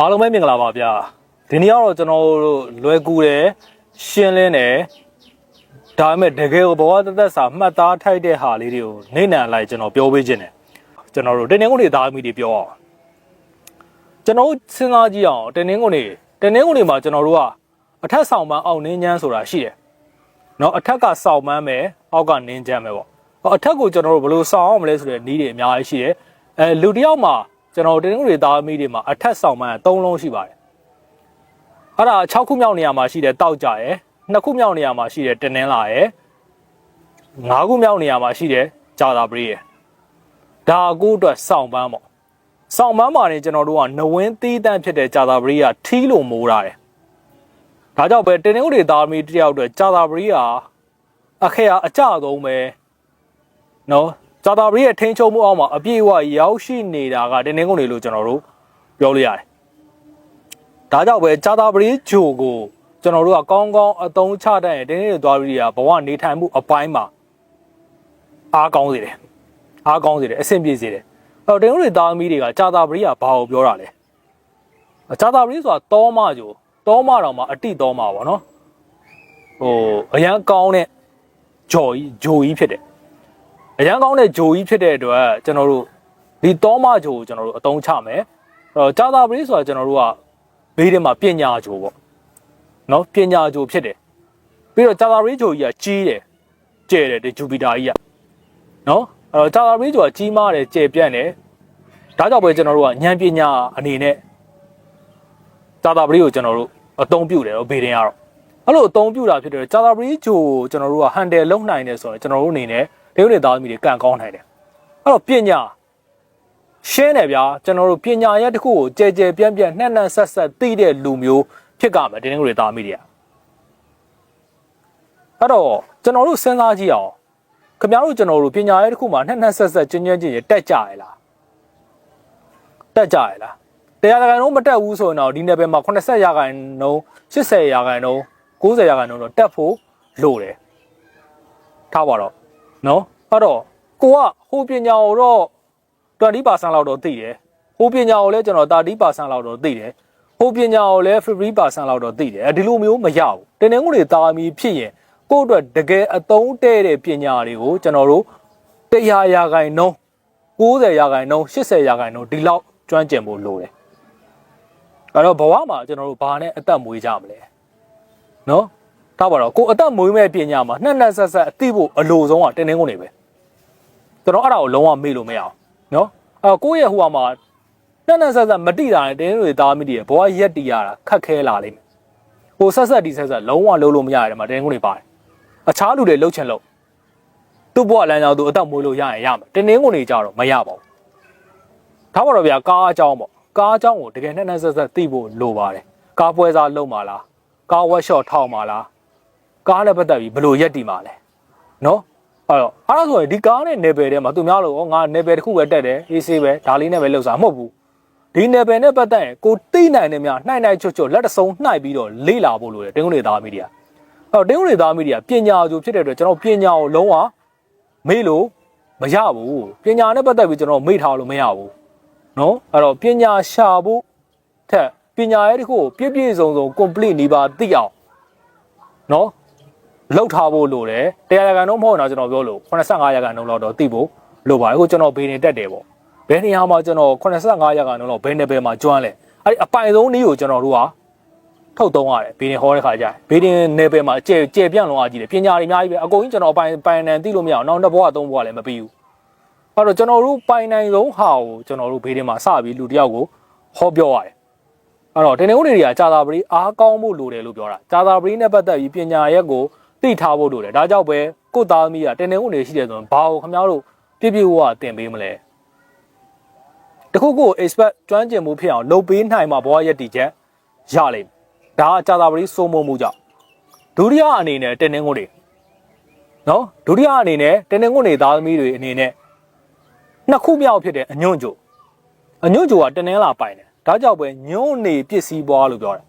အားလုံးပဲမင်္ဂလာပါဗျာဒီနေ့ကတော့ကျွန်တော်တို့လွယ်ကူတယ်ရှင်းလင်းတယ်ဒါပေမဲ့တကယ်ကိုဘဝတသက်စာမှတ်သားထိုက်တဲ့ဟာလေးတွေကိုနေနံလိုက်ကျွန်တော်ပြောပေးခြင်းတယ်ကျွန်တော်တို့တင်းနှင်းကုန်တွေသားမိတွေပြောအောင်ကျွန်တော်တို့စဉ်းစားကြည့်အောင်တင်းနှင်းကုန်တွေတင်းနှင်းကုန်တွေမှာကျွန်တော်တို့ကအထက်ဆောင်ပန်းအောက်နင်းချမ်းဆိုတာရှိတယ်နော်အထက်ကဆောင်ပန်းမယ်အောက်ကနင်းချမ်းမယ်ပေါ့ဟောအထက်ကိုကျွန်တော်တို့ဘယ်လိုဆောင်အောင်မလဲဆိုတဲ့နည်းတွေအများကြီးရှိတယ်အဲလူတစ်ယောက်မှာ ကျွန်တော်တင်းနှင်းကုန်တွေသားမိတွေမှာအထက်ဆောင်ပန်းက၃လုံးရှိပါတယ်အဲ့ဒါ6ခုမြောက်နေရာမှာရှိတဲ့တောက်ကြရယ်2ခုမြောက်နေရာမှာရှိတဲ့တင်းနှင်းလာရယ်5ခုမြောက်နေရာမှာရှိတဲ့ဂျာသာပရိရယ်ဒါကိုအတွက်စောင့်ပန်းပေါ့စောင့်ပန်းမှာနေကျွန်တော်တို့ကနဝင်းသီးတန့်ဖြစ်တဲ့ဂျာသာပရိကထီးလို့မိုးတာတယ်ဒါကြောင့်ပဲတင်းနှင်းတွေသားမီတယောက်အတွက်ဂျာသာပရိကအခက်အအကြဆုံးပဲနော် ဂျာသာပရိရဲ့ထင်းချုံမှုအောက်မှာအပြည့်အဝရောက်ရှိနေတာကတင်းနှင်းကုန်တွေလို့ကျွန်တော်တို့ပြောလို့ရတယ်ဒါကြောင့်ပဲဂျာသာပရိဂျိုကိုကျွန်တော်တို့ကကောင်းကောင်းအသုံးချတတ်ရင်တင်းနှင်းတွေသွားပြီးရဘဝနေထိုင်မှုအပိုင်းမှာအားကောင်းစေတယ်အားကောင်းစေတယ်အဆင်ပြေစေတယ်အဲ့တော့တင်းနှင်းတွေသားသမီးတွေကဂျာသာပရိကဘာကိုပြောတာလဲဂျာသာပရိဆိုတာတောမဂျိုတောမတော်မှာအတိတောမပေါ့နော်ဟိုအရန်ကောင်းတဲ့ဂျော်ကြီးဂျိုကြီးဖြစ်တယ် အရန်ကောင်းတဲ့ဂျိုကြီးဖြစ်တဲ့အတွက်ကျွန်တော်တို့ဒီတောမဂျိုကိုကျွန်တော်တို့အသုံးချမယ်အဲ့တော့ဂျာသာပရိဆိုတာကျွန်တော်တို့ကဘေးထဲမှာပညာဂျိုပေါ့နော်ပညာဂျိုဖြစ်တယ်ပြီးတော့ဂျာသာပရိဂျိုကြီးကကြီးတယ်ကျဲတယ်ဒီဂျူပီတာကြီးကနော်အဲ့တော့ဂျာသာပရိဂျိုကကြီးမားတယ်ကျဲပြန့်တယ်ဒါကြောင့်ပဲကျွန်တော်တို့ကဉာဏ်ပညာအနေနဲ့ဂျာသာပရိကိုကျွန်တော်တို့အသုံးပြုတယ်တော့ဘေးတင်ကတော့အဲ့လိုအသုံးပြုတာဖြစ်တယ်ဂျာသာပရိဂျိုကိုကျွန်တော်တို့ကဟန်တယ်လုံနိုင်တယ်ဆိုတော့ကျွန်တော်တို့အနေနဲ့ ဒေဝတွေသားသမီးတွေကန့်ကောင်းနိုင်တယ်အဲ့တော့ပညာရှင်းတယ်ဗျာကျွန်တော်တို့ပညာရဲ့တစ်ခုကိုကြဲကြဲပြန့်ပြန့်နှက်နှက်ဆက်ဆက်သိတဲ့လူမျိုးဖြစ်ကြမယ်တင်းငွေသားသမီးတွေကအဲ့တော့ကျွန်တော်တို့စဉ်းစားကြည့်အောင်ခင်ဗျားတို့ကျွန်တော်တို့ပညာရဲ့တစ်ခုမှာနှက်နှက်ဆက်ဆက်ကျဉ်းကျဉ်းချင်းတက်ကြရလားတက်ကြရလားတရားရဂိုင်လုံးမတက်ဘူးဆိုရင်တော့ဒီနယ်ပယ်မှာ80ရာခိုင်နှုန်း80ရာခိုင်နှုန်း90ရာခိုင်နှုန်းတော့တက်ဖို့လိုတယ်ထားပါတော့နော် အဲ့တော့ကိုကဟိုပညာကိုတော့20%လောက်တော့သိတယ်ဟိုပညာကိုလည်းကျွန်တော်30%လောက်တော့သိတယ်ဟိုပညာကိုလည်း50%လောက်တော့သိတယ်အဲဒီလိုမျိုးမရဘူးတင်းတင်းငွေတွေတာမီဖြစ်ရင်ကိုယ့်အတွက်တကယ်အသုံးတဲ့တဲ့ပညာတွေကိုကျွန်တော်တို့100ရာခိုင်နှုန်း90ရာခိုင်နှုန်း80ရာခိုင်နှုန်းဒီလောက်ကျွမ်းကျင်ဖို့လိုတယ်အဲ့တော့ဘဝမှာကျွန်တော်တို့ဘာနဲ့အသက်မွေးကြမလဲနော် ထားပါတော့ကိုအသက်မွေးမဲ့ပညာမှာနှစ်နှစ်ဆက်ဆက်အသိဖို့အလိုဆုံးကတင်းတင်းကုန်နေပဲကျွန်တော်အဲ့ဒါကိုလုံးဝမေ့လို့မရအောင်နော်အဲ့ကိုယ့်ရဲ့ဟိုဟာမှာနှစ်နှစ်ဆက်ဆက်မတိတာနဲ့တင်းတင်းတွေသားမိတည်ရဲ့ဘဝရက်တီရတာခက်ခဲလာလိမ့်မယ်ဟိုဆက်ဆက်ဒီဆက်ဆက်လုံးဝလုံးလို့မရရတယ်မှာတင်းတင်းကုန်တွေပါတယ်အခြားလူတွေလှုပ်ချင်လို့သူ့ဘဝလမ်းကြောင်းသူအသက်မွေးလို့ရရင်ရမယ်တင်းတင်းကုန်တွေကြတော့မရပါဘူးထားပါတော့ဗျာကားအကြောင်းပေါ့ကားအကြောင်းကိုတကယ်နှစ်နှစ်ဆက်ဆက်သိဖို့လိုပါတယ်ကားပွဲစားလုံးပါလားကားဝက်ရှော့ထောက်ပါလား ကားနဲ့ပတ်သက်ပြီးဘယ်လိုရက်တည်မှာလဲနော်အဲ့တော့အဲ့ဒါဆိုရင်ဒီကားနဲ့နယ်ပယ်ထဲမှာသူများလို့ငါနယ်ပယ်တစ်ခုပဲတက်တယ်အေးဆေးပဲဒါလေးနဲ့ပဲလှုပ်စားမဟုတ်ဘူးဒီနယ်ပယ်နဲ့ပတ်သက်ရင်ကိုသိနိုင်တယ်များနှိုက်နှိုက်ချွတ်ချွတ်လက်တစုံနှိုက်ပြီးတော့လေ့လာဖို့လိုတယ်တင်းကုန်းတွေသားမီဒီယာအဲ့တော့တင်းကုန်းတွေသားမီဒီယာပညာအကျိုးဖြစ်တဲ့အတွက်ကျွန်တော်ပညာကိုလုံးဝမေ့လို့မရဘူးပညာနဲ့ပတ်သက်ပြီးကျွန်တော်မေ့ထားလို့မရဘူးနော်အဲ့တော့ပညာရှာဖို့ထက်ပညာရဲ့တစ်ခုကိုပြည့်ပြည့်စုံစုံ complete နေပါသိအောင်နော် လောက်ထားဖို့လိုတယ်တရားရကန်တော့မဟုတ်တော့ကျွန်တော်ပြောလို့85ရာခိုင်နှုန်းလောက်တော့သိဖို့လိုပါတယ်အခုကျွန်တော်ဘေးနေတက်တယ်ပေါ့ဘယ်နေရာမှာကျွန်တော်85ရာခိုင်နှုန်းလောက်ဘယ်နယ်ပယ်မှာကျွမ်းလဲအဲ့ဒီအပိုင်ဆုံးနည်းကိုကျွန်တော်တို့ကထုတ်သုံးရတယ်ဘေးနေဟောတဲ့ခါကျရင်ဘေးနေနယ်ပယ်မှာအကျယ်ကျယ်ပြန့်လုံးအားကြီးတယ်ပညာတွေအများကြီးပဲအကုန်ကြီးကျွန်တော်အပိုင်ပိုင်နံသိလို့မရအောင်နောက်တစ်ဘဝသုံးဘဝလည်းမပြီးဘူးအဲ့တော့ကျွန်တော်တို့ပိုင်နိုင်ဆုံးဟာကိုကျွန်တော်တို့ဘေးထဲမှာစပြီးလူတစ်ယောက်ကိုဟောပြောရတယ်အဲ့တော့တင်းနေဦးတွေကကြာသာပရိအားကောင်းဖို့လိုတယ်လို့ပြောတာကြာသာပရိနဲ့ပတ်သက်ပြီးပညာရက်ကို သိထားဖို့လိုတယ်ဒါကြောင့်ပဲကို့သားသမီးကတင်းနေဦးတွေရှိတယ်ဆိုရင်ဘာကိုခင်ဗျားတို့ပြပြဝဝတင်ပေးမလဲတခုခု expert ကျွမ်းကျင်မှုဖြစ်အောင်လုပ်ပေးနိုင်မှာဘဝရက်တီချက်ရလိမ့်မယ်ဒါကကြာသာပရိစိုးမိုးမှုကြောင့်ဒုတိယအနေနဲ့တင်းနေဦးတွေနော်ဒုတိယအနေနဲ့တင်းနေဦးတွေသားသမီးတွေအနေနဲ့နှစ်ခုမြောက်ဖြစ်တဲ့အညွန့်ကြိုအညွန့်ကြိုကတနင်္လာပိုင်တယ်ဒါကြောင့်ပဲညွန့်နေပစ္စည်းပွားလို့ပြောတယ်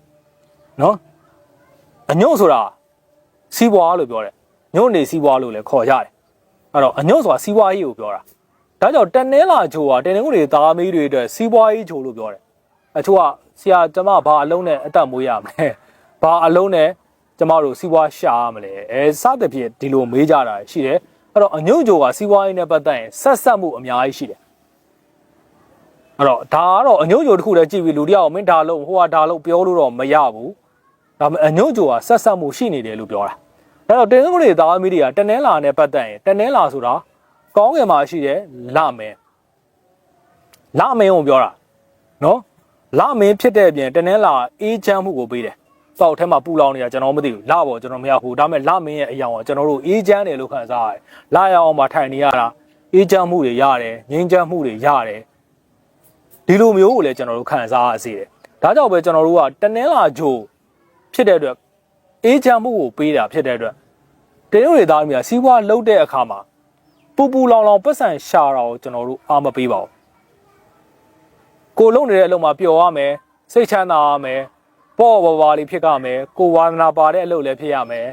နော်အညွန့်ဆိုတာ စီးပွားလို့ပြောတယ်ညွန့်နေစီးပွားလို့လည်းခေါ်ရတယ်အဲ့တော့အညွန့်ဆိုတာစီးပွားရေးကိုပြောတာဒါကြောင့်တနင်္လာကြိုကတနင်္ဂနွေသားမီးတွေအတွက်စီးပွားရေးကြိုလို့ပြောတယ်အချို့ကဆရာကျမဘာအလုံးနဲ့အသက်မွေးရမလဲဘာအလုံးနဲ့ကျမတို့စီးပွားရှာရမလဲအဲစသဖြင့်ဒီလိုမေးကြတာရှိတယ်အဲ့တော့အညွန့်ကြိုကစီးပွားရေးနဲ့ပတ်သက်ရင်ဆက်ဆက်မှုအများကြီးရှိတယ်အဲ့တော့ဒါကတော့အညွန့်ကြိုတစ်ခုတည်းကြည့်ပြီးလူတယောက်မင်းဒါလုံးဟိုဟာဒါလုံးပြောလို့တော့မရဘူးဒါပေမဲ့အညွန့်ကြိုကဆက်ဆက်မှုရှိနေတယ်လို့ပြောတာ အဲ့တော့တင်းစုတွေသားမီးတွေကတနင်္လာနဲ့ပတ်သက်ရင်တနင်္လာဆိုတာကောင်းကင်မှာရှိတယ်လမင်းလမင်းကိုပြောတာနော်လမင်းဖြစ်တဲ့အပြင်တနင်္လာအေးချမ်းမှုကိုပေးတယ်စောက်ထဲမှာပူလောင်နေတာကျွန်တော်မသိဘူးလပေါ်ကျွန်တော်မရဘူးဒါပေမဲ့လမင်းရဲ့အယောင်ကကျွန်တော်တို့အေးချမ်းတယ်လို့ခံစားရတယ်လရအောင်မှာထိုင်နေရတာအေးချမ်းမှုတွေရတယ်ငြိမ်းချမ်းမှုတွေရတယ်ဒီလိုမျိုးကိုလည်းကျွန်တော်တို့ခံစားရစေတယ်ဒါကြောင့်ပဲကျွန်တော်တို့ကတနင်္လာဂျိုဖြစ်တဲ့အတွက် အေးချမ်းမှုကိုပေးတာဖြစ်တဲ့အတွက်တရုတ်တွေသားမျိုးစီးပွားလှုပ်တဲ့အခါမှာပူပူလောင်လောင်ပတ်စံရှာတာကိုကျွန်တော်တို့အားမပေးပါဘူးကိုလုံနေတဲ့အလုပ်မှာပျော်ရမယ်စိတ်ချမ်းသာရမယ်ပေါ့ဘဝလေးဖြစ်ကြမယ်ကိုဝါသနာပါတဲ့အလုပ်လည်းဖြစ်ရမယ်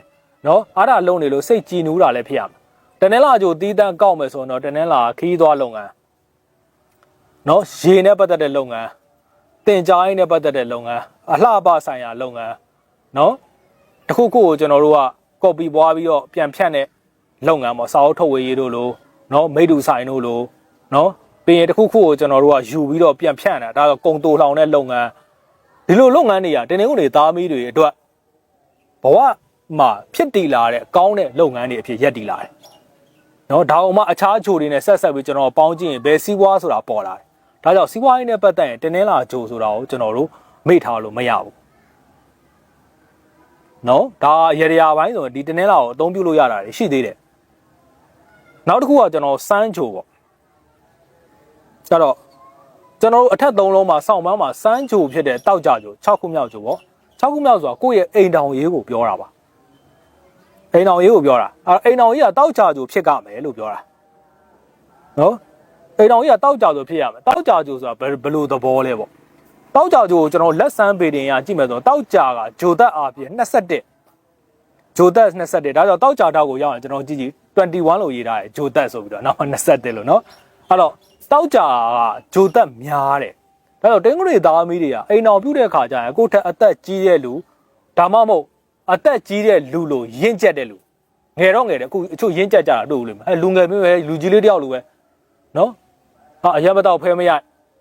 နော်အားဒါလုံနေလို့စိတ်ကြည်နူးတာလည်းဖြစ်ရမယ်တနင်္လာကြိုတီးတန်းကောက်မယ်ဆိုတော့တနင်္လာခီးသွားလုပ်ငန်းနော်ရေနဲ့ပတ်သက်တဲ့လုပ်ငန်းတင်ကြားရေးနဲ့ပတ်သက်တဲ့လုပ်ငန်းအလှပဆိုင်ရာလုပ်ငန်းနော် တခုခုကိုကျွန်တော်တို့ကကော်ပီပွားပြီးတော့ပြန်ဖြတ်တဲ့လုပ်ငန်းပေါ့စာအုပ်ထုတ်ဝေရေးတို့လိုနော်မိတူဆိုင်တို့လိုနော်ပြီးရင်တခုခုကိုကျွန်တော်တို့ကယူပြီးတော့ပြန်ဖြတ်တာဒါဆိုကုံတူလောင်တဲ့လုပ်ငန်းဒီလိုလုပ်ငန်းတွေကတင်းတင်းကုန်တွေသားမီးတွေအတွက်ဘဝမှာဖြစ်တည်လာတဲ့ကောင်းတဲ့လုပ်ငန်းတွေအဖြစ်ရက်တည်လာတယ်နော်ဒါအောင်မှအခြားဂျိုတွေနဲ့ဆက်ဆက်ပြီးကျွန်တော်ပေါင်းကြည့်ရင်ဘယ်စီးပွားဆိုတာပေါ်လာတယ်ဒါကြောင့်စီးပွားရေးနဲ့ပတ်သက်ရင်တင်းတင်းလာဂျိုဆိုတာကိုကျွန်တော်တို့မေ့ထားလို့မရဘူး နော်ဒါရေရရာပိုင်းဆိုရင်ဒီတင်းတင်းလာကိုအသုံးပြုလို့ရတာတွေရှိသေးတယ်နောက်တစ်ခုကကျွန်တော်စမ်းဂျိုပေါ့ကျတော့ကျွန်တော်တို့အထက်သုံးလုံးမှာစောင့်ပန်းမှာစမ်းဂျိုဖြစ်တဲ့တောက်ကြဂျို6ခုမြောက်ဂျိုပေါ့6ခုမြောက်ဆိုတာကိုယ့်ရဲ့အိမ်တောင်ရေးကိုပြောတာပါအိမ်တောင်ရေးကိုပြောတာအဲအိမ်တောင်ရေးကတောက်ကြဂျိုဖြစ်ကြမယ်လို့ပြောတာနော်အိမ်တောင်ကြီးကတောက်ကြဆိုဖြစ်ရမယ်တောက်ကြကြဆိုတာဘယ်ဘယ်လိုသဘောလဲပေါ့ တောက်ကြကြကိုကျွန်တော်လက်ဆန်းပေတင်ရကြည့်မယ်ဆိုတော့တောက်ကြကဂျိုသက်အားဖြင့်21ဂျိုသက်21ဒါကြောင့်တောက်ကြတောက်ကိုရောက်ရင်ကျွန်တော်ကြည့်ကြည့်21လို့ရေးထားတယ်ဂျိုသက်ဆိုပြီးတော့နောက်21လို့နော်အဲ့တော့တောက်ကြကဂျိုသက်များတယ်ဒါကြောင့်တင်းကလေးသားမီးတွေကအိမ်အောင်ပြုတ်တဲ့ခါကျရင်ကိုယ့်ထက်အသက်ကြီးတဲ့လူဒါမှမဟုတ်အသက်ကြီးတဲ့လူလို့ရင့်ကျက်တဲ့လူငယ်တော့ငယ်တယ်အခုအချို့ရင့်ကျက်ကြတာတို့လို့အဲလူငယ်မျိုးပဲလူကြီးလေးတယောက်လိုပဲနော်ဟာအရက်မတော့ဖဲမရ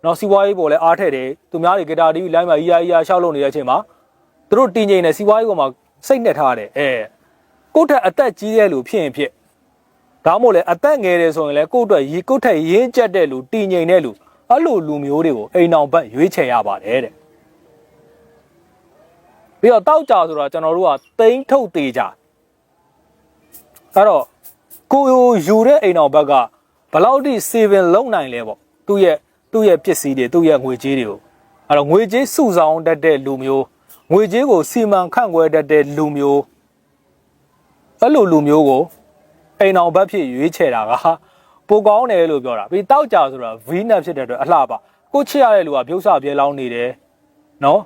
နော်စီးပွားရေးပေါ်လဲအားထည့်တယ်သူများတွေဂီတာတီးလိုင်းမှာအီယာအီယာရှောက်လုပ်နေတဲ့အချိန်မှာသူတို့တင်ငိန်နေစီးပွားရေးပေါ်မှာစိတ်နဲ့ထားတယ်အဲကိုယ့်ထက်အသက်ကြီးတဲ့လူဖြစ်ရင်ဖြစ်ဒါမှမဟုတ်လဲအသက်ငယ်တယ်ဆိုရင်လဲကိုယ့်အတွက်ရေကိုယ့်ထက်ရင်းကျက်တဲ့လူတင်ငိန်တဲ့လူအဲ့လိုလူမျိုးတွေကိုအိမ်အောင်ဘက်ရွေးချယ်ရပါတယ်တဲ့ပြီးတော့တောက်ကြဆိုတော့ကျွန်တော်တို့ကတိန်းထုတ်သေးကြအဲ့တော့ကိုယူတဲ့အိမ်အောင်ဘက်ကဘယ်လောက်ထိ saving လုပ်နိုင်လဲပေါ့သူ့ရဲ့ သူ့ရဲ့ပစ္စည်းတွေသူ့ရဲ့ငွေကြေးတွေကိုအဲ့တော့ငွေကြေးစုဆောင်တတ်တဲ့လူမျိုးငွေကြေးကိုစီမံခန့်ခွဲတတ်တဲ့လူမျိုးအဲ့လိုလူမျိုးကိုအိမ်အောင်ဘက်ဖြစ်ရွေးချယ်တာကပိုကောင်းတယ်လို့ပြောတာပြီးတောက်ကြဆိုတော့ V နဲ့ဖြစ်တဲ့အတွက်အလှပါကိုချစ်ရတဲ့လူကပြုတ်ဆပြဲလောင်းနေတယ်နော်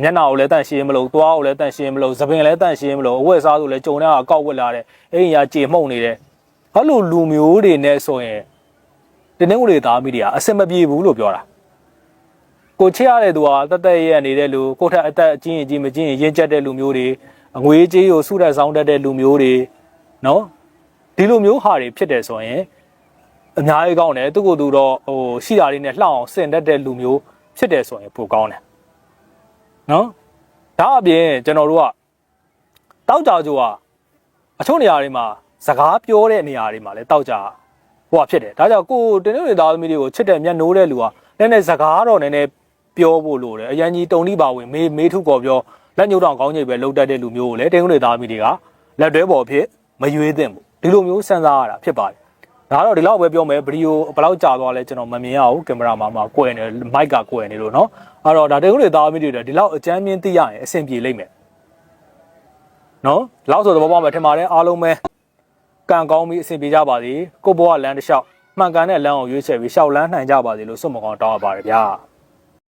မျက်နှာကိုလည်းတန့်ရှင်းမလို့သွားကိုလည်းတန့်ရှင်းမလို့သပင်လည်းတန့်ရှင်းမလို့အဝတ်စားဆိုလည်းကြုံတဲ့အကောက်ဝက်လာတယ်အိမ်ရာကြေမှုန့်နေတယ်အဲ့လိုလူမျိုးတွေနဲ့ဆိုရင် တင်းတင်းကိုတွေသားမိတွေကအစင်မပြေဘူးလို့ပြောတာကိုချစ်ရတဲ့သူကတသက်ရဲ့နေတဲ့လူကိုထက်အသက်အချင်းအချင်းမချင်းရင်ကျက်တဲ့လူမျိုးတွေအငွေကြေးကိုစုတဲ့ဆောင်တတ်တဲ့လူမျိုးတွေနော်ဒီလိုမျိုးဟာတွေဖြစ်တယ်ဆိုရင်အများကြီးကောင်းတယ်သူကသူတော့ဟိုရှိတာလေးနဲ့လှအောင်ဆင်တတ်တဲ့လူမျိုးဖြစ်တယ်ဆိုရင်ပိုကောင်းတယ်နော်ဒါအပြင်ကျွန်တော်တို့ကတောက်ကြကြိုကအချို့နေရာတွေမှာစကားပြောတဲ့နေရာတွေမှာလည်းတောက်ကြ ဟိုဖြစ်တယ်ဒါကြောင့်ကိုတင်းနေသားသမီးတွေကိုချစ်တဲ့မျက်နှိုးတဲ့လူကနည်းနည်းစကားတော့နည်းနည်းပြောဖို့လိုတယ်အရန်ကြီးတုံလိပါဝင်မေးမေးထုကောပြောလက်ညှိုးတောင်ကောင်းကြီးပဲလှုပ်တတ်တဲ့လူမျိုးကိုလည်းတင်းနေသားသမီးတွေကလက်တွဲပေါ်ဖြစ်မရွေးသင့်ဘူးဒီလိုမျိုးစဉ်းစားရတာဖြစ်ပါတယ်ဒါတော့ဒီလောက်ပဲပြောမယ်ဗီဒီယိုဘယ်လောက်ကြာသွားလဲကျွန်တော်မမြင်ရဘူးကင်မရာမှာမှာကွယ်နေမိုက်ကကွယ်နေလို့เนาะအဲ့တော့ဒါတင်းနေသားသမီးတွေဒီလောက်အကြမ်းမြင်သိရရင်အဆင်ပြေလိမ့်မယ်နော်လောက်ဆိုသဘောပေါက်မယ်ထင်ပါတယ်အားလုံးပဲ ကံကောင်းပြီးအဆင်ပြေကြပါစေကိုဘောကလမ်းတစ်လျှောက်မှန်ကန်တဲ့လမ်းကိုရွေးချယ်ပြီးရှောက်လန်းနိုင်ကြပါစေလို့ဆုမကောင်းတောင်းရပါတယ်ဗျာ